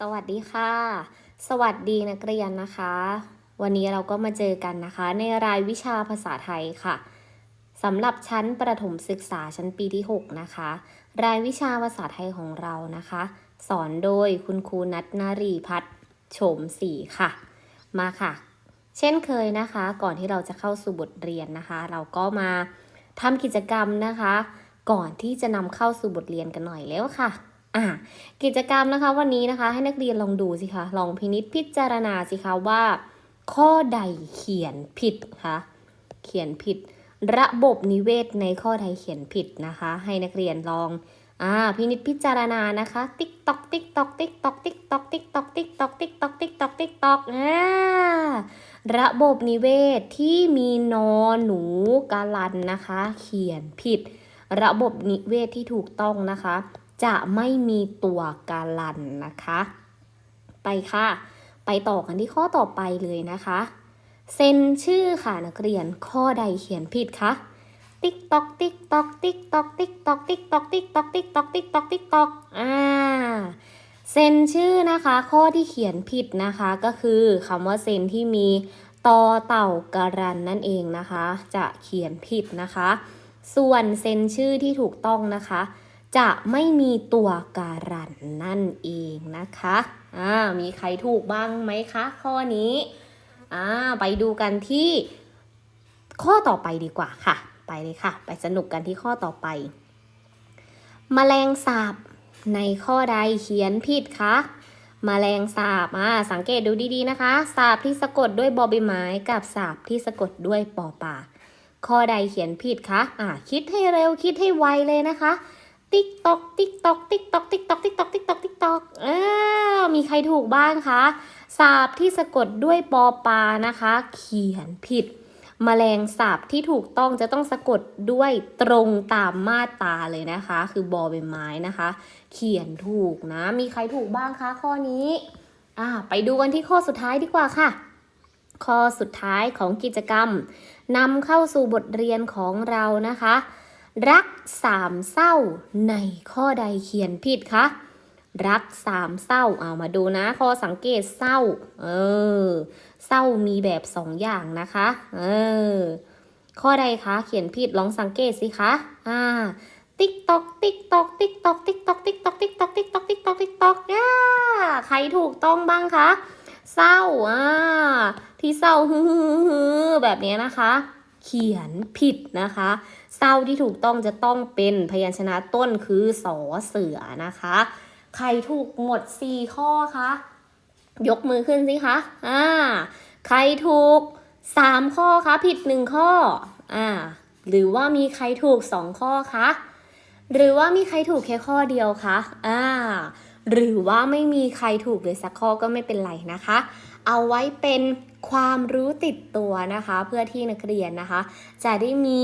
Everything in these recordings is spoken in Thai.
สวัสดีค่ะ สวัสดีนักเรียนนะคะ วันนี้เราก็มาเจอกันนะคะ ในรายวิชาภาษาไทยค่ะสำหรับชั้นประถมศึกษาชั้นปีที่ 6 นะคะ รายวิชาภาษาไทยของเรานะคะ สอนโดยคุณครูนัทนารีพัฒน์โฉมศรีค่ะ มาค่ะ เช่นเคยนะคะ ก่อนที่เราจะเข้าสู่บทเรียนนะคะ เราก็มาทำกิจกรรมนะคะ ก่อนที่จะนำเข้าสู่บทเรียนกันหน่อยแล้วค่ะ อะกิจกรรมนะคะวันนี้นะคะ ให้นักเรียนลองดูสิคะลองพินิจพิจารณาสิคะว่า ข้อใดเขียนผิดคะเขียนผิด ระบบนิเวศในข้อใดเขียนผิดนะคะ ให้นักเรียนลองอ่าพินิจพิจารณานะคะ ติ๊กตอกติ๊กตอกติ๊กตอกติ๊กตอกติ๊กตอกติ๊กตอกติ๊กตอกติ๊กตอกติ๊กตอกอ่าระบบนิเวศที่มีนอหนูกาลันนะคะ เขียนผิด ระบบนิเวศที่ถูกต้องนะคะ จะไม่มีตัวการันนะคะ ไปค่ะ ไปต่อกันที่ข้อต่อไปเลยนะคะเซ็นชื่อค่ะนักเรียนข้อใดเขียนผิดคะติ๊กตอกติ๊กตอกติ๊กตอกติ๊กตอกติ๊กตอกติ๊กตอกติ๊กตอกติ๊กตอกติ๊กตอกอ่าเซ็นชื่อนะคะ ข้อที่เขียนผิดนะคะ ก็คือคำว่าเซ็นที่มีตอเต่าการันนั่นเองนะคะ จะเขียนผิดนะคะ ส่วนเซ็นชื่อที่ถูกต้องนะคะ จะไม่มีตัวการันนั่นเองนะคะอ่ามีใครถูกบ้างไหมคะ ข้อนี้อ่าไปดูกันที่ข้อต่อไปดีกว่าค่ะ ไปเลยค่ะ ไปสนุกกันที่ข้อต่อไปแมลงสาบในข้อใดเขียนผิดคะแมลงสาบอ่าสังเกตดูดีๆนะคะ สาบที่สะกดด้วยบอใบไม้กับสาบที่สะกดด้วยปอปลาข้อใดเขียนผิดคะอ่าคิดให้เร็วคิดให้ไวเลยนะคะ ติ๊กตอกติ๊กตอกติ๊กตอกติ๊กตอกติ๊กตอกติ๊กตอกติ๊กตอกอ้ามีใครถูกบ้างคะสาบที่สะกดด้วยปอปานะคะ เขียนผิดแมลงสาบที่ถูกต้องจะต้องสะกดด้วยตรงตามมาตราเลยนะคะ คือบอใบไม้นะคะ เขียนถูกนะ มีใครถูกบ้างคะข้อนี้อ่าไปดูกันที่ข้อสุดท้ายดีกว่าค่ะ ข้อสุดท้ายของกิจกรรมนำเข้าสู่บทเรียนของเรานะคะ รักสามเศร้าในข้อใดเขียนผิดคะรักสามเศร้าเอามาดูนะ ข้อสังเกตเศร้า เออ เศร้ามีแบบสองอย่างนะคะ เออ ข้อใดคะ เขียนผิดลองสังเกตสิคะ อ่า ติ๊กตอก ติ๊กตอก ติ๊กตอก ติ๊กตอก ติ๊กตอก ติ๊กตอก ติ๊กตอก ติ๊กตอก ติ๊กตอกย่าใครถูกต้องบ้างคะ เศร้า อ่า ที่เศร้าฮือแบบนี้นะคะ เขียนผิดนะคะ เศร้าที่ถูกต้องจะต้องเป็นพยัญชนะต้นคือสอเสือนะคะ ใครถูกหมด 4 ข้อคะยกมือขึ้นสิคะอ่าใครถูก 3 ข้อคะผิด 1 ข้ออ่าหรือว่ามีใครถูก 2 ข้อคะหรือว่ามีใครถูกแค่ข้อเดียวคะอ่าหรือว่าไม่มีใครถูกเลยสักข้อก็ไม่เป็นไรนะคะ เอาไว้เป็นความรู้ติดตัวนะคะ เพื่อที่นักเรียนนะคะ จะได้มี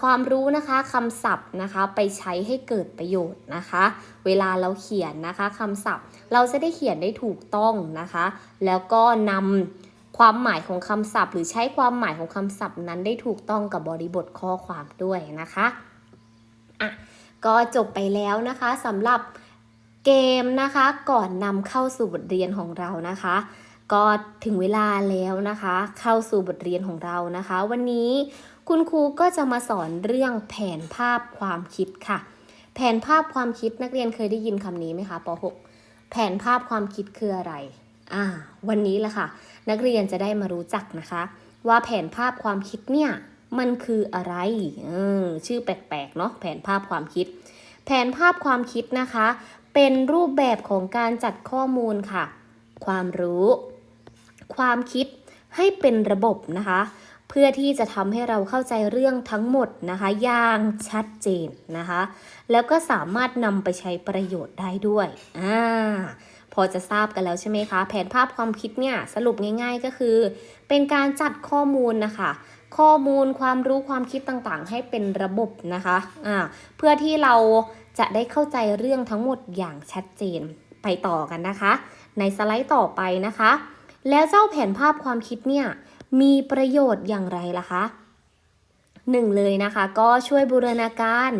ความรู้นะคะคำศัพท์นะคะไปใช้ให้เกิดประโยชน์นะคะ เวลาเราเขียนนะคะคำศัพท์ เราจะได้เขียนได้ถูกต้องนะคะ แล้วก็นำความหมายของคำศัพท์ หรือใช้ความหมายของคำศัพท์นั้นได้ถูกต้องกับบริบทข้อความด้วยนะคะอะก็จบไปแล้วนะคะสำหรับเกมนะคะก่อนนำเข้าสู่บทเรียนของเรานะคะ ก็ถึงเวลาแล้วนะคะ เข้าสู่บทเรียนของเรานะคะ วันนี้ คุณครูก็จะมาสอนเรื่องแผนภาพความคิดค่ะ แผนภาพความคิดนักเรียนเคยได้ยินคำนี้ไหมคะป .6 แผนภาพความคิดคืออะไรอ่าวันนี้แหละค่ะ นักเรียนจะได้มารู้จักนะคะ ว่าแผนภาพความคิดเนี่ยมันคืออะไรออชื่อแปลกๆเนาะแผนภาพความคิด แผนภาพความคิดนะคะ เป็นรูปแบบของการจัดข้อมูลค่ะ ความรู้ ความคิดให้เป็นระบบนะคะ เพื่อที่จะทำให้เราเข้าใจเรื่องทั้งหมดนะคะอย่างชัดเจนนะคะ แล้วก็สามารถนำไปใช้ประโยชน์ได้ด้วยอ่าพอจะทราบกันแล้วใช่ไหมคะ แผนภาพความคิดเนี่ยสรุปง่าย ๆก็คือ เป็นการจัดข้อมูลนะคะ ข้อมูลความรู้ความคิดต่างๆ ให้เป็นระบบนะคะอ่าเพื่อที่เราจะได้เข้าใจเรื่องทั้งหมดอย่างชัดเจนไปต่อกันนะคะ ในสไลด์ต่อไปนะคะ แล้วเจ้าแผนภาพความคิดเนี่ย มีประโยชน์อย่างไรล่ะคะหนึ่งเลยนะคะก็ช่วยบูรณาการ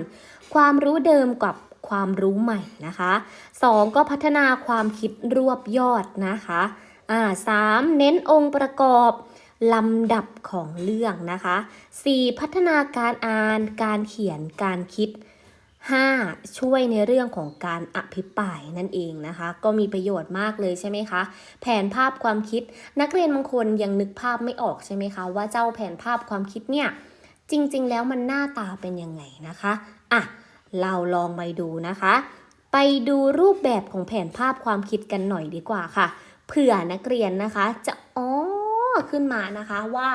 ความรู้เดิมกับความรู้ใหม่นะคะสองก็พัฒนาความคิดรวบยอดนะคะอ่าสามเน้นองค์ประกอบลำดับของเรื่องนะคะ 4. พัฒนาการอ่าน การเขียน การคิด 5. ช่วยในเรื่องของการอภิปรายนั่นเองนะคะ ก็มีประโยชน์มากเลยใช่ไหมคะ แผนภาพความคิด นักเรียนบางคนยังนึกภาพไม่ออกใช่ไหมคะว่าเจ้าแผนภาพความคิดเนี่ยจริงๆ แล้วมันหน้าตาเป็นยังไงนะคะอะเราลองไปดูนะคะ ไปดูรูปแบบของแผนภาพความคิดกันหน่อยดีกว่าค่ะเผื่อนักเรียนนะคะ จะอ๋อขึ้นมานะคะว่า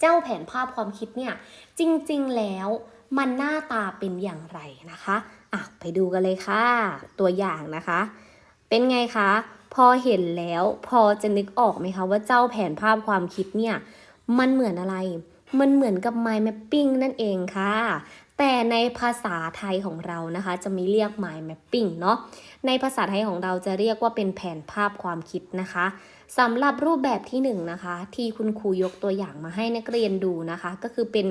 เจ้าแผนภาพความคิดเนี่ยจริงๆแล้ว มันหน้าตาเป็นอย่างไรนะคะอะไปดูกันเลยค่ะ ตัวอย่างนะคะ เป็นไงคะ พอเห็นแล้วพอจะนึกออกไหมคะว่าเจ้าแผนภาพความคิดเนี่ย มันเหมือนอะไร มันเหมือนกับ mind mapping นั่นเองค่ะแต่ในภาษาไทยของเรานะคะ จะม่เรียก mind mapping เนาะในภาษาไทยของเราจะเรียกว่าเป็นแผนภาพความคิดนะคะสำหรับรูปแบบที่1นงนะคะ ที่คุณครูยกตัวอย่างมาให้นักเรียนดูนะคะ ก็คือเป็น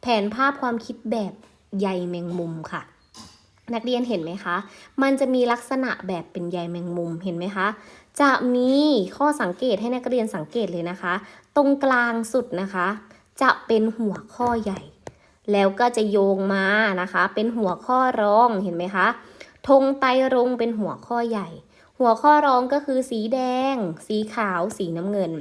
แผนภาพความคิดแบบใยแมงมุมค่ะ นักเรียนเห็นไหมคะ มันจะมีลักษณะแบบเป็นใยแมงมุมเห็นไหมคะ จะมีข้อสังเกตให้นักเรียนสังเกตเลยนะคะ ตรงกลางสุดนะคะ จะเป็นหัวข้อใหญ่ แล้วก็จะโยงมานะคะ เป็นหัวข้อรองเห็นไหมคะธงไตรงเป็นหัวข้อใหญ่ หัวข้อรองก็คือสีแดง สีขาว สีน้ำเงิน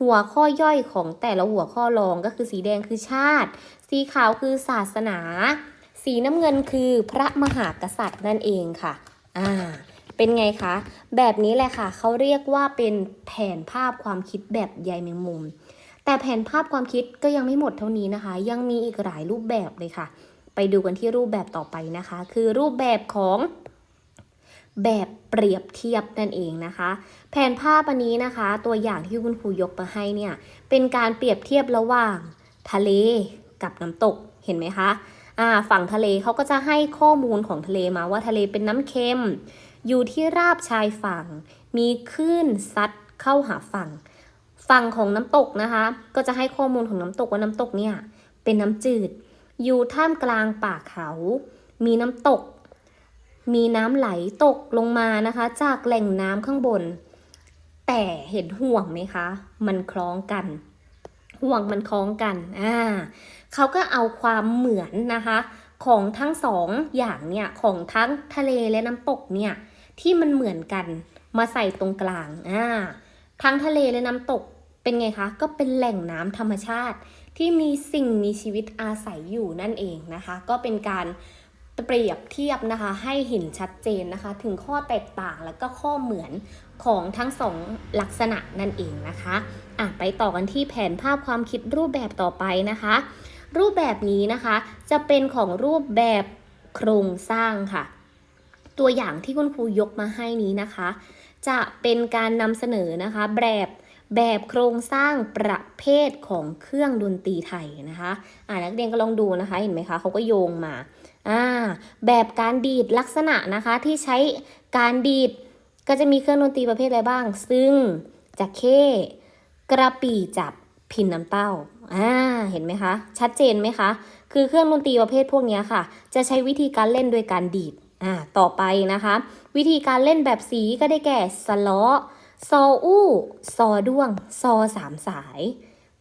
หัวข้อย่อยของแต่ละหัวข้อรองก็คือสีแดงคือชาติ สีขาวคือศาสนา สีน้ำเงินคือพระมหากษัตริย์นั่นเองค่ะ อ่า เป็นไงคะ แบบนี้แหละค่ะ เขาเรียกว่าเป็นแผนภาพความคิดแบบใยแมงมุม แต่แผนภาพความคิดก็ยังไม่หมดเท่านี้นะคะ ยังมีอีกหลายรูปแบบเลยค่ะ ไปดูกันที่รูปแบบต่อไปนะคะ คือรูปแบบของ แบบเปรียบเทียบนั่นเองนะคะ แผนภาพอันนี้นะคะ ตัวอย่างที่คุณครูยกมาให้เนี่ยเป็นการเปรียบเทียบระหว่างทะเลกับน้ำตกเห็นไหมคะอ่าฝั่งทะเลเขาก็จะให้ข้อมูลของทะเลมาว่าทะเลเป็นน้ำเค็ม อยู่ที่ราบชายฝั่ง มีคลื่นซัดเข้าหาฝั่ง ฝั่งของน้ำตกนะคะ ก็จะให้ข้อมูลของน้ำตกว่าน้ำตกเนี่ยเป็นน้ำจืด อยู่ท่ามกลางป่าเขา มีน้ำตก มีน้ำไหลตกลงมานะคะ จากแหล่งน้ำข้างบน แต่เห็นห่วงไหมคะ มันคล้องกัน ห่วงมันคล้องกันอ่าเขาก็เอาความเหมือนนะคะ ของทั้งสองอย่างเนี่ยของทั้งทะเลและน้ำตกเนี่ยที่มันเหมือนกันมาใส่ตรงกลางอ่าทั้งทะเลและน้ำตกเป็นไงคะ ก็เป็นแหล่งน้ำธรรมชาติ ที่มีสิ่งมีชีวิตอาศัยอยู่นั่นเองนะคะ ก็เป็นการ เปรียบเทียบนะคะ ให้เห็นชัดเจนนะคะ ถึงข้อแตกต่างแล้วก็ข้อเหมือนของทั้งสองลักษณะนั่นเองนะคะอะไปต่อกันที่แผนภาพความคิดรูปแบบต่อไปนะคะ รูปแบบนี้นะคะจะเป็นของรูปแบบโครงสร้างค่ะ ตัวอย่างที่คุณครูยกมาให้นี้นะคะ จะเป็นการนำเสนอนะคะแบบแบบโครงสร้างประเภทของเครื่องดนตรีไทยนะคะ อ่านักเรียนก็ลองดูนะคะ เห็นไหมคะเขาก็โยงมา อ่าแบบการดีดลักษณะนะคะที่ใช้การดีดก็จะมีเครื่องดนตรีประเภทอะไรบ้าง ซึ่งจะเข้กระปี่จับพินน้ำเต้าอ่าเห็นไหมคะ ชัดเจนไหมคะ คือเครื่องดนตรีประเภทพวกนี้ค่ะ จะใช้วิธีการเล่นโดยการดีดอ่าต่อไปนะคะ วิธีการเล่นแบบสีก็ได้แก่สล้อซออู้ซอด้วงซอสามสาย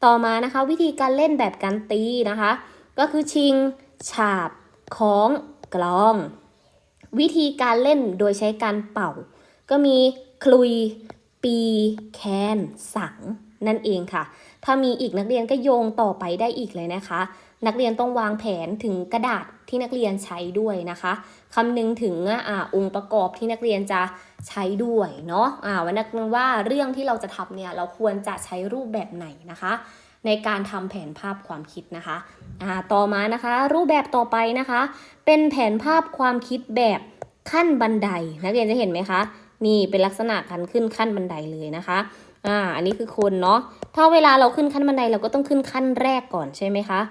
ต่อมานะคะ วิธีการเล่นแบบการตีนะคะ ก็คือชิง ฉาบ คล้องกลอง วิธีการเล่นโดยใช้การเป่า ก็มีคลุย ปี แคน สัง นั่นเองค่ะ ถ้ามีอีกนักเรียนก็โยงต่อไปได้อีกเลยนะคะ นักเรียนต้องวางแผนถึงกระดาษที่นักเรียนใช้ด้วยนะคะคำนึงถึงอ่าองค์ประกอบที่นักเรียนจะใช้ด้วยเนาะอ่าวันนักว่าเรื่องที่เราจะทำเนี่ยเราควรจะใช้รูปแบบไหนนะคะ ในการทำแผนภาพความคิดนะคะอ่าต่อมานะคะ รูปแบบต่อไปนะคะ เป็นแผนภาพความคิดแบบขั้นบันไดนักเรียนจะเห็นไหมคะนี่เป็นลักษณะการขึ้นขั้นบันไดเลยนะคะอ่าอันนี้คือคนเนาะถ้าเวลาเราขึ้นขั้นบันไดเราก็ต้องขึ้นขั้นแรกก่อนใช่ไหมคะ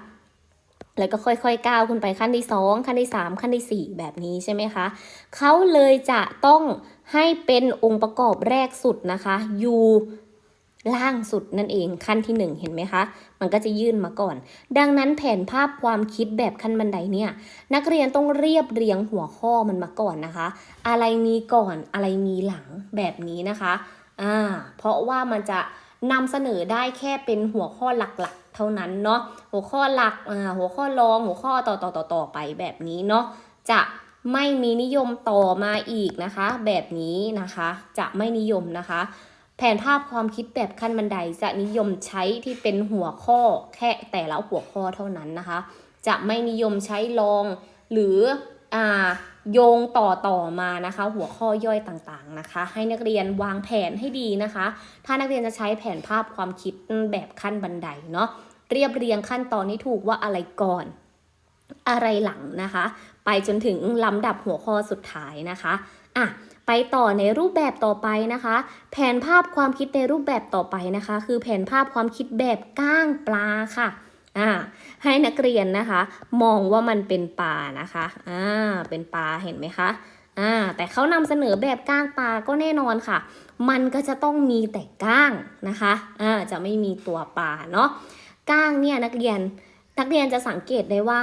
แล้วก็ค่อยๆก้าวขึ้นไปขั้นที่สองขั้นที่สามขั้นที่สี่แบบนี้ใช่ไหมคะเขาเลยจะต้องให้เป็นองค์ประกอบแรกสุดนะคะ อยู่ ล่างสุดนั่นเองขั้นที่หนึ่งเห็นไหมคะ มันก็จะยื่นมาก่อน ดังนั้นแผนภาพความคิดแบบขั้นบันไดเนี่ย นักเรียนต้องเรียบเรียงหัวข้อมันมาก่อนนะคะ อะไรมีก่อนอะไรมีหลังแบบนี้นะคะอ่าเพราะว่ามันจะนำเสนอได้แค่เป็นหัวข้อหลักๆ เท่านั้นเนาะหัวข้อหลักอ่าหัวข้อรองหัวข้อต่อต่อต่อต่อไปแบบนี้เนาะจะไม่มีนิยมต่อมาอีกนะคะ แบบนี้นะคะ จะไม่นิยมนะคะ แผนภาพความคิดแบบขั้นบันไดจะนิยมใช้ที่เป็นหัวข้อแค่แต่ละหัวข้อเท่านั้นนะคะ จะไม่นิยมใช้รองหรืออ่าโยงต่อต่อมานะคะ หัวข้อย่อยต่างๆนะคะ ให้นักเรียนวางแผนให้ดีนะคะ ถ้านักเรียนจะใช้แผนภาพความคิดแบบขั้นบันไดเนาะเรียบเรียงขั้นตอนนี้ถูกว่าอะไรก่อน อะไรหลังนะคะ ไปจนถึงลำดับหัวข้อสุดท้ายนะคะอะ ไปต่อในรูปแบบต่อไปนะคะ แผนภาพความคิดในรูปแบบต่อไปนะคะ คือแผนภาพความคิดแบบก้างปลาค่ะอ่าให้นักเรียนนะคะ มองว่ามันเป็นปลานะคะอ่าเป็นปลาเห็นไหมคะอ่าแต่เขานำเสนอแบบก้างปลาก็แน่นอนค่ะ มันก็จะต้องมีแต่ก้างนะคะอ่าจะไม่มีตัวปลาเนาะก้างเนี่ยนักเรียนนักเรียนจะสังเกตได้ว่า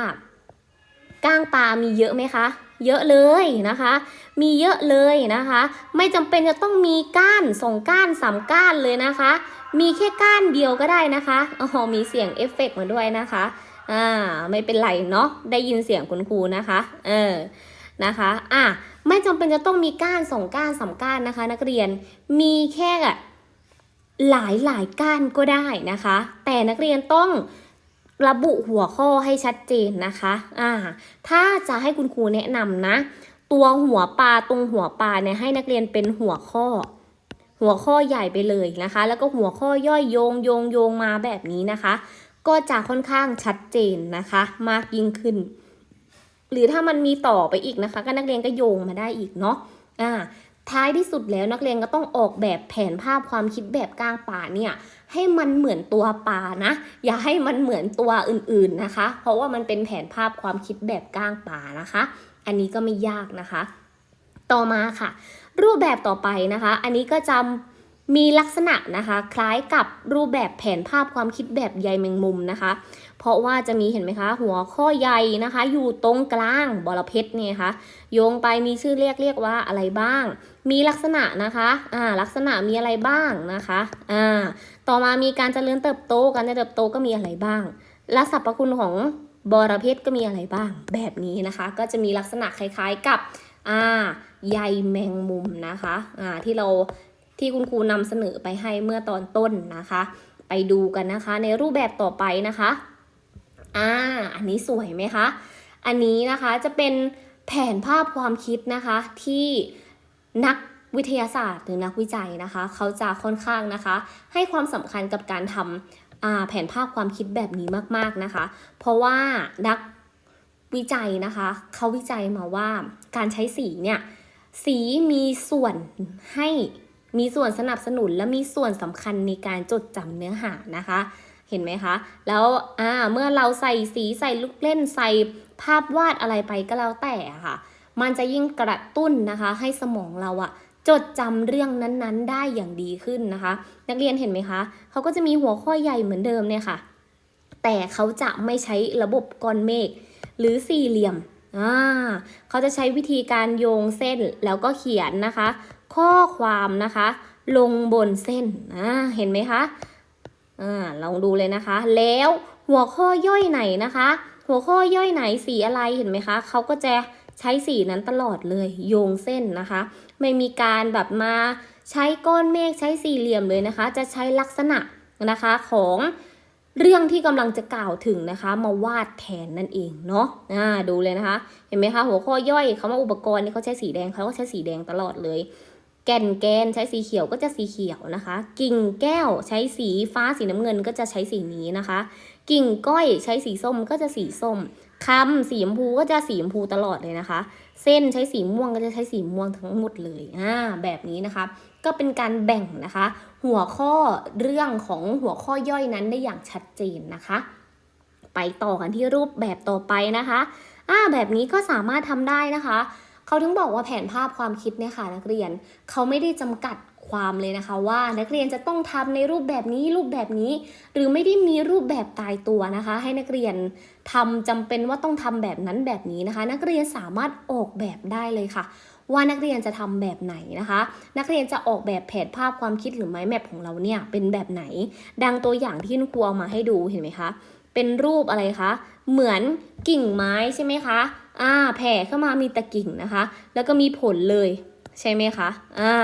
ก้างปลามีเยอะไหมคะ เยอะเลยนะคะ มีเยอะเลยนะคะ ไม่จำเป็นจะต้องมีก้านสองก้านสามก้านเลยนะคะ มีแค่ก้านเดียวก็ได้นะคะอ๋อมีเสียงเอฟเฟกต์มาด้วยนะคะอ่าไม่เป็นไรเนาะได้ยินเสียงคุณครูนะคะเออนะคะอะไม่จำเป็นจะต้องมีก้านสองก้านสามก้านนะคะ นักเรียนมีแค่หลายหลายก้านก็ได้นะคะ แต่นักเรียนต้อง ระบุหัวข้อให้ชัดเจนนะคะอ่าถ้าจะให้คุณครูแนะนำนะ ตัวหัวปลาตรงหัวปลาเนี่ยให้นักเรียนเป็นหัวข้อ หัวข้อใหญ่ไปเลยนะคะ แล้วก็หัวข้อย่อยโยงโยงโยงมาแบบนี้นะคะ ก็จะค่อนข้างชัดเจนนะคะ มากยิ่งขึ้น หรือถ้ามันมีต่อไปอีกนะคะ ก็นักเรียนก็โยงมาได้อีกเนาะอ่า ท้ายที่สุดแล้วนักเรียนก็ต้องออกแบบแผนภาพความคิดแบบก้างป่าเนี่ยให้มันเหมือนตัวป่านะ อย่าให้มันเหมือนตัวอื่นๆนะคะ เพราะว่ามันเป็นแผนภาพความคิดแบบก้างป่านะคะ อันนี้ก็ไม่ยากนะคะ ต่อมาค่ะ รูปแบบต่อไปนะคะ อันนี้ก็จำ มีลักษณะนะคะคล้ายกับรูปแบบแผนภาพความคิดแบบใยแมงมุมนะคะ เพราะว่าจะมีเห็นไหมคะ หัวข้อใยนะคะ อยู่ตรงกลางบอระเพ็ดเนี่ยค่ะโยงไปมีชื่อเรียกเรียกว่าอะไรบ้าง มีลักษณะนะคะอ่าลักษณะมีอะไรบ้างนะคะอ่าต่อมามีการเจริญเติบโตการเจริญเติบโตก็มีอะไรบ้าง และสรรพคุณของบอระเพ็ดก็มีอะไรบ้าง แบบนี้นะคะ ก็จะมีลักษณะคล้าย ๆกับอ่าใยแมงมุมนะคะอ่าที่เรา ที่คุณครูนำเสนอไปให้เมื่อตอนต้นนะคะ ไปดูกันนะคะ ในรูปแบบต่อไปนะคะอ่าอันนี้สวยไหมคะ อันนี้นะคะจะเป็นแผนภาพความคิดนะคะที่นักวิทยาศาสตร์หรือนักวิจัยนะคะ เขาจะค่อนข้างนะคะ ให้ความสำคัญกับการทำอ่าแผนภาพความคิดแบบนี้มากๆนะคะ เพราะว่านักวิจัยนะคะ เขาวิจัยมาว่าการใช้สีเนี่ย สีมีส่วนให้ มีส่วนสนับสนุนและมีส่วนสำคัญในการจดจำเนื้อหานะคะ เห็นไหมคะ แล้วอ่าเมื่อเราใส่สีใส่ลูกเล่นใส่ภาพวาดอะไรไปก็แล้วแต่ค่ะ มันจะยิ่งกระตุ้นนะคะ ให้สมองเราอะจดจำเรื่องนั้นๆ ได้อย่างดีขึ้นนะคะ นักเรียนเห็นไหมคะเขาก็จะมีหัวข้อใหญ่เหมือนเดิมเนี่ยค่ะ แต่เขาจะไม่ใช้ระบบก้อนเมฆหรือสี่เหลี่ยมอ่าเขาจะใช้วิธีการโยงเส้นแล้วก็เขียนนะคะ ข้อความนะคะ ลงบนเส้นอ่าเห็นไหมคะอ่าลองดูเลยนะคะ แล้วหัวข้อย่อยไหนนะคะ หัวข้อย่อยไหนสีอะไรเห็นไหมคะเขาก็จะใช้สีนั้นตลอดเลยโยงเส้นนะคะ ไม่มีการแบบมาใช้ก้อนเมฆใช้สี่เหลี่ยมเลยนะคะ จะใช้ลักษณะนะคะของเรื่องที่กำลังจะกล่าวถึงนะคะ มาวาดแทนนั่นเองเนาะอ่าดูเลยนะคะ เห็นไหมคะหัวข้อย่อยเขามาอุปกรณ์นี่เขาใช้สีแดงเขาก็ใช้สีแดงตลอดเลย แก่นแกนใช้สีเขียวก็จะสีเขียวนะคะ กิ่งแก้วใช้สีฟ้าสีน้ำเงินก็จะใช้สีนี้นะคะ กิ่งก้อยใช้สีส้มก็จะสีส้มคำสีชมพูก็จะสีชมพูตลอดเลยนะคะ เส้นใช้สีม่วงก็จะใช้สีม่วงทั้งหมดเลยอ่าแบบนี้นะคะ ก็เป็นการแบ่งนะคะ หัวข้อเรื่องของหัวข้อย่อยนั้นได้อย่างชัดเจนนะคะ ไปต่อกันที่รูปแบบต่อไปนะคะอ่าแบบนี้ก็สามารถทำได้นะคะ เขาถึงบอกว่าแผนภาพความคิดเนี่ยค่ะนักเรียนเขาไม่ได้จำกัดความเลยนะคะว่านักเรียนจะต้องทำในรูปแบบนี้รูปแบบนี้ หรือไม่ได้มีรูปแบบตายตัวนะคะ ให้นักเรียนทำจำเป็นว่าต้องทำแบบนั้นแบบนี้นะคะ นักเรียนสามารถออกแบบได้เลยค่ะ ว่านักเรียนจะทำแบบไหนนะคะ นักเรียนจะออกแบบแผนภาพความคิดหรือไม้แมปของเราเนี่ยเป็นแบบไหน ดังตัวอย่างที่คุณครูเอามาให้ดูเห็นไหมคะเป็นรูปอะไรคะเหมือนกิ่งไม้ใช่ไหมคะ อ่าแผ่เข้ามามีตะกิ่งนะคะ แล้วก็มีผลเลยใช่ไหมคะอ่า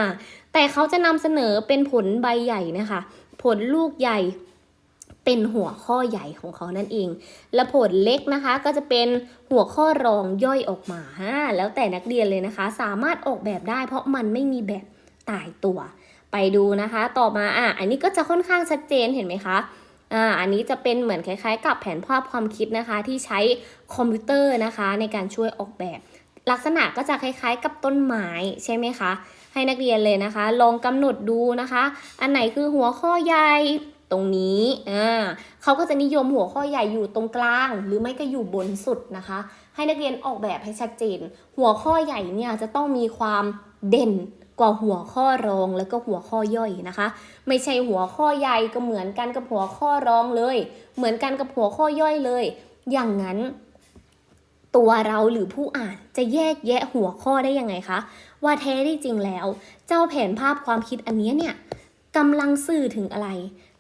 แต่เขาจะนำเสนอเป็นผลใบใหญ่นะคะ ผลลูกใหญ่เป็นหัวข้อใหญ่ของเขานั่นเอง และผลเล็กนะคะก็จะเป็นหัวข้อรองย่อยออกมาฮะแล้วแต่นักเรียนเลยนะคะ สามารถออกแบบได้ เพราะมันไม่มีแบบตายตัว ไปดูนะคะ ต่อมาอะอันนี้ก็จะค่อนข้างชัดเจนเห็นไหมคะ อ่าอันนี้จะเป็นเหมือนคล้ายๆ กับแผนภาพความคิดนะคะที่ใช้คอมพิวเตอร์นะคะในการช่วยออกแบบ ลักษณะก็จะคล้ายๆ กับต้นไม้ใช่ไหมคะ ให้นักเรียนเลยนะคะ ลองกำหนดดูนะคะ อันไหนคือหัวข้อใหญ่ตรงนี้อ่าเขาก็จะนิยมหัวข้อใหญ่อยู่ตรงกลาง หรือไม่ก็อยู่บนสุดนะคะ ให้นักเรียนออกแบบให้ชัดเจน หัวข้อใหญ่เนี่ยจะต้องมีความเด่น กว่าหัวข้อรองแล้วก็หัวข้อย่อยนะคะ ไม่ใช่หัวข้อใหญ่ก็เหมือนกันกับหัวข้อรองเลย เหมือนกันกับหัวข้อย่อยเลย อย่างนั้น ตัวเราหรือผู้อ่านจะแยกแยะหัวข้อได้ยังไงคะว่าแท้ที่จริงแล้ว เจ้าแผนภาพความคิดอันนี้เนี่ยกำลังสื่อถึงอะไร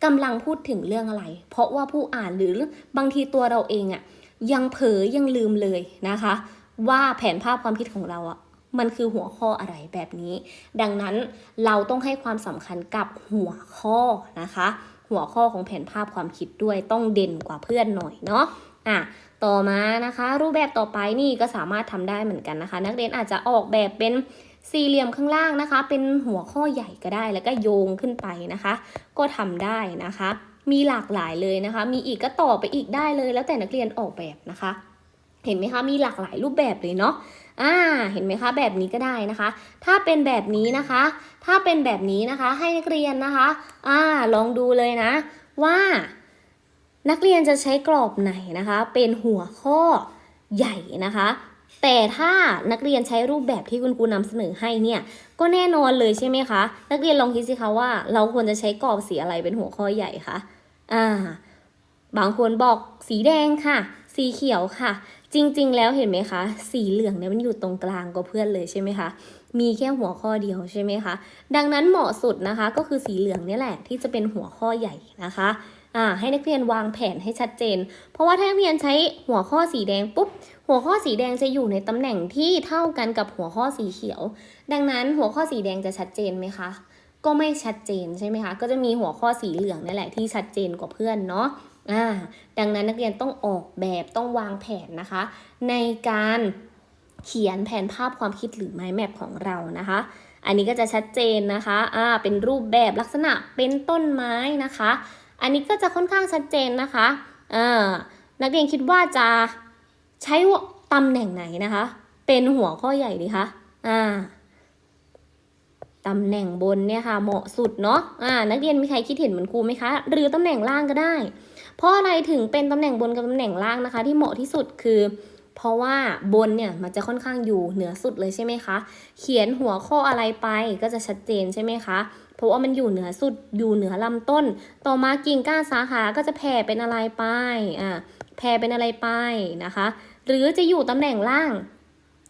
กำลังพูดถึงเรื่องอะไร เพราะว่าผู้อ่านหรือบางทีตัวเราเองอะยังเผลอยังลืมเลยนะคะ ว่าแผนภาพความคิดของเราอะ มันคือหัวข้ออะไรแบบนี้ ดังนั้นเราต้องให้ความสำคัญกับหัวข้อนะคะ หัวข้อของแผนภาพความคิดด้วยต้องเด่นกว่าเพื่อนหน่อยเนาะอะต่อมานะคะ รูปแบบต่อไปนี่ก็สามารถทำได้เหมือนกันนะคะ นักเรียนอาจจะออกแบบเป็นสี่เหลี่ยมข้างล่างนะคะ เป็นหัวข้อใหญ่ก็ได้แล้วก็โยงขึ้นไปนะคะ ก็ทำได้นะคะ มีหลากหลายเลยนะคะ มีอีกก็ต่อไปอีกได้เลย แล้วแต่นักเรียนออกแบบนะคะ เห็นไหมคะมีหลากหลายรูปแบบเลยเนาะ อ่าเห็นไหมคะ แบบนี้ก็ได้นะคะ ถ้าเป็นแบบนี้นะคะ ถ้าเป็นแบบนี้นะคะ ให้นักเรียนนะคะ อ่า ลองดูเลยนะ ว่า นักเรียนจะใช้กรอบไหนนะคะ เป็นหัวข้อใหญ่นะคะ แต่ถ้านักเรียนใช้รูปแบบที่คุณครูนำเสนอให้เนี่ย ก็แน่นอนเลยใช่ไหมคะ นักเรียนลองคิดสิคะว่า เราควรจะใช้กรอบสีอะไรเป็นหัวข้อใหญ่คะ อ่า บางคนบอกสีแดงค่ะ สีเขียวค่ะ จริง ๆ แล้วเห็นไหมคะ สีเหลืองเนี่ยมันอยู่ตรงกลางกว่าเพื่อนเลยใช่ไหมคะมีแค่หัวข้อเดียวใช่ไหมคะดังนั้นเหมาะสุดนะคะก็คือสีเหลืองนี่แหละที่จะเป็นหัวข้อใหญ่นะคะอ่าให้นักเรียนวางแผนให้ชัดเจน เพราะว่าถ้านักเรียนใช้หัวข้อสีแดงปุ๊บ หัวข้อสีแดงจะอยู่ในตำแหน่งที่เท่ากันกับหัวข้อสีเขียว ดังนั้นหัวข้อสีแดงจะชัดเจนไหมคะ ก็ไม่ชัดเจนใช่ไหมคะ ก็จะมีหัวข้อสีเหลืองนั่นแหละที่ชัดเจนกว่าเพื่อนเนาะ อ่าดังนั้นนักเรียนต้องออกแบบต้องวางแผนนะคะ ในการเขียนแผนภาพความคิดหรือ mind map ของเรานะคะ อันนี้ก็จะชัดเจนนะคะอ่าเป็นรูปแบบลักษณะเป็นต้นไม้นะคะ อันนี้ก็จะค่อนข้างชัดเจนนะคะอ่านักเรียนคิดว่าจะใช้ตำแหน่งไหนนะคะ เป็นหัวข้อใหญ่ดีคะอ่าตำแหน่งบนเนี่ยค่ะเหมาะสุดเนาะอ่านักเรียนมีใครคิดเห็นเหมือนครูไหมคะ หรือตำแหน่งล่างก็ได้ เพราะอะไรถึงเป็นตำแหน่งบนกับตำแหน่งล่างนะคะ ที่เหมาะที่สุดคือ เพราะว่าบนเนี่ยมันจะค่อนข้างอยู่เหนือสุดเลยใช่ไหมคะ เขียนหัวข้ออะไรไปก็จะชัดเจนใช่ไหมคะเพราะว่ามันอยู่เหนือสุดอยู่เหนือลำต้น ต่อมากิ่งก้านสาขาก็จะแผ่เป็นอะไรไปอ่าแผ่เป็นอะไรไปนะคะ หรือจะอยู่ตำแหน่งล่าง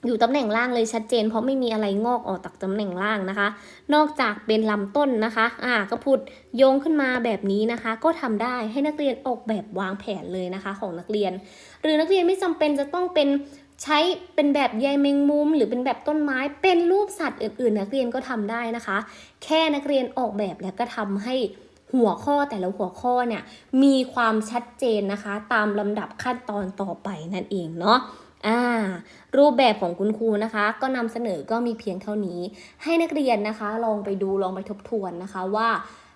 อยู่ตำแหน่งล่างเลยชัดเจน เพราะไม่มีอะไรงอกออกจากตำแหน่งล่างนะคะ นอกจากเป็นลำต้นนะคะอ่าก็พุดโยงขึ้นมาแบบนี้นะคะ ก็ทำได้ให้นักเรียนออกแบบวางแผนเลยนะคะของนักเรียน หรือนักเรียนไม่จำเป็นจะต้องเป็นใช้เป็นแบบใยแมงมุม หรือเป็นแบบต้นไม้เป็นรูปสัตว์อื่น ๆ นักเรียนก็ทำได้นะคะ แค่นักเรียนออกแบบแล้วก็ทำให้หัวข้อแต่ละหัวข้อเนี่ยมีความชัดเจนนะคะ ตามลำดับขั้นตอนต่อไปนั่นเองเนาะ อ่ารูปแบบของคุณครูนะคะ ก็นำเสนอก็มีเพียงเท่านี้ ให้นักเรียนนะคะ ลองไปดูลองไปทบทวนนะคะว่า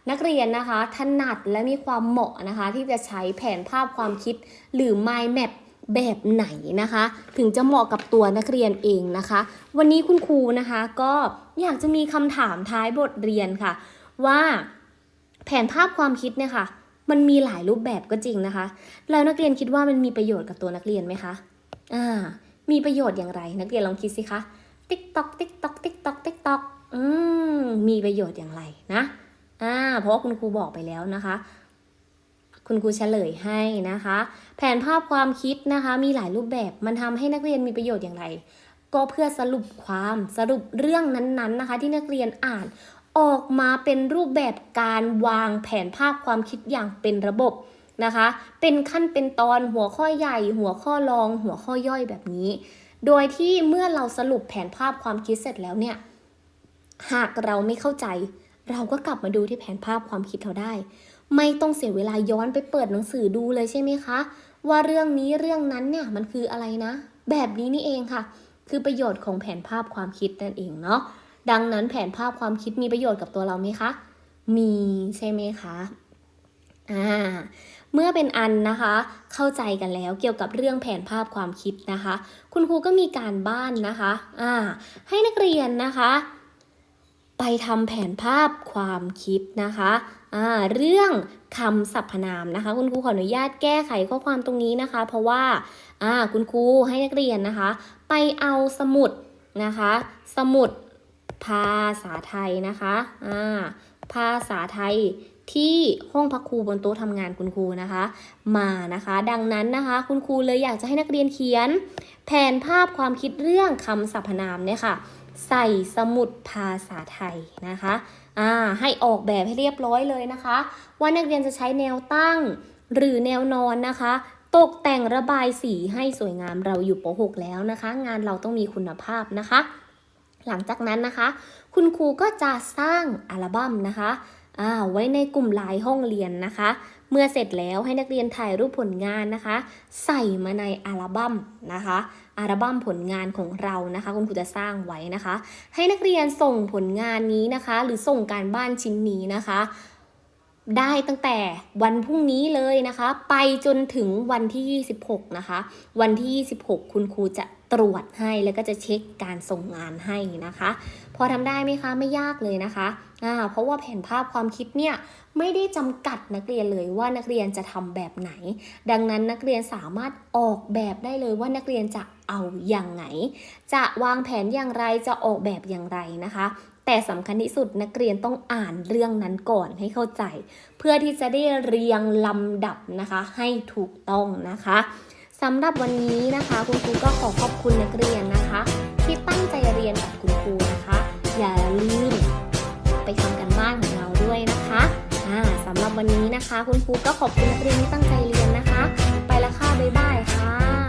นักเรียนนะคะถนัดและมีความเหมาะนะคะ ที่จะใช้แผนภาพความคิดหรือ mind map แบบไหนนะคะ ถึงจะเหมาะกับตัวนักเรียนเองนะคะ วันนี้คุณครูนะคะก็อยากจะมีคำถามท้ายบทเรียนค่ะ ว่าแผนภาพความคิดเนี่ยค่ะ มันมีหลายรูปแบบก็จริงนะคะ แล้วนักเรียนคิดว่ามันมีประโยชน์กับตัวนักเรียนไหมคะ อ่า มีประโยชน์อย่างไร นักเรียนลองคิดสิคะ ติ๊กตอกติ๊กตอกติ๊กตอกติ๊กตอกอืม มีประโยชน์อย่างไรนะอ่าเพราะว่าคุณครูบอกไปแล้วนะคะ คุณครูเฉลยให้นะคะ แผนภาพความคิดนะคะ มีหลายรูปแบบ มันทำให้นักเรียนมีประโยชน์อย่างไร ก็เพื่อสรุปความสรุปเรื่องนั้นๆนะคะ ที่นักเรียนอ่านออกมาเป็นรูปแบบการวางแผนภาพความคิดอย่างเป็นระบบ นะคะ เป็นขั้นเป็นตอนหัวข้อใหญ่ หัวข้อรอง หัวข้อย่อยแบบนี้ โดยที่เมื่อเราสรุปแผนภาพความคิดเสร็จแล้วเนี่ย หากเราไม่เข้าใจ เราก็กลับมาดูที่แผนภาพความคิดเราได้ ไม่ต้องเสียเวลาย้อนไปเปิดหนังสือดูเลยใช่ไหมคะ ว่าเรื่องนี้เรื่องนั้นเนี่ยมันคืออะไรนะ แบบนี้นี่เองค่ะ คือประโยชน์ของแผนภาพความคิดนั่นเองเนาะดังนั้นแผนภาพความคิดมีประโยชน์กับตัวเราไหมคะ มีใช่ไหมคะ อ่าเมื่อเป็นอันนะคะ เข้าใจกันแล้วเกี่ยวกับเรื่องแผนภาพความคิดนะคะ คุณครูก็มีการบ้านนะคะอ่าให้นักเรียนนะคะ ไปทำแผนภาพความคิดนะคะอ่าเรื่องคำสรรพนามนะคะ คุณครูขออนุญาตแก้ไขข้อความตรงนี้นะคะ เพราะว่าอ่าคุณครูให้นักเรียนนะคะ ไปเอาสมุดนะคะ สมุดภาษาไทยนะคะอ่าภาษาไทย ที่ห้องพักครูบนโต๊ะทำงานคุณครูนะคะ มานะคะ ดังนั้นนะคะ คุณครูเลยอยากจะให้นักเรียนเขียน แผนภาพความคิดเรื่องคำสรรพนามเนี่ยค่ะ ใส่สมุดภาษาไทยนะคะอ่าให้ออกแบบให้เรียบร้อยเลยนะคะ ว่านักเรียนจะใช้แนวตั้งหรือแนวนอนนะคะ ตกแต่งระบายสีให้สวยงามเราอยู่ป .6 แล้วนะคะ งานเราต้องมีคุณภาพนะคะ หลังจากนั้นนะคะ คุณครูก็จะสร้างอัลบั้มนะคะ ไว้ในกลุ่มไลน์ห้องเรียนนะคะ เมื่อเสร็จแล้วให้นักเรียนถ่ายรูปผลงานนะคะ ใส่มาในอัลบั้มนะคะอัลบั้มผลงานของเรานะคะ คุณครูจะสร้างไว้นะคะ ให้นักเรียนส่งผลงานนี้นะคะ หรือส่งการบ้านชิ้นนี้นะคะได้ตั้งแต่วันพรุ่งนี้เลยนะคะ ไปจนถึงวันที่ 26 นะคะ วันที่ 26 คุณครูจะ ตรวจให้แล้วก็จะเช็คการส่งงานให้นะคะ พอทำได้ไหมคะไม่ยากเลยนะคะอ่าเพราะว่าแผนภาพความคิดเนี่ยไม่ได้จำกัดนักเรียนเลยว่านักเรียนจะทำแบบไหน ดังนั้นนักเรียนสามารถออกแบบได้เลยว่านักเรียนจะเอาอย่างไหน จะวางแผนอย่างไรจะออกแบบอย่างไรนะคะ แต่สำคัญที่สุดนักเรียนต้องอ่านเรื่องนั้นก่อนให้เข้าใจ เพื่อที่จะได้เรียงลำดับนะคะให้ถูกต้องนะคะ สำหรับวันนี้นะคะ คุณครูก็ขอขอบคุณนักเรียนนะคะ ที่ตั้งใจเรียนกับคุณครูนะคะ อย่าลืมไปทำกันบ้านของเราด้วยนะคะสำหรับวันนี้นะคะ คุณครูก็ขอบคุณนักเรียนที่ตั้งใจเรียนนะคะ ไปละค่ะบ๊ายบายค่ะ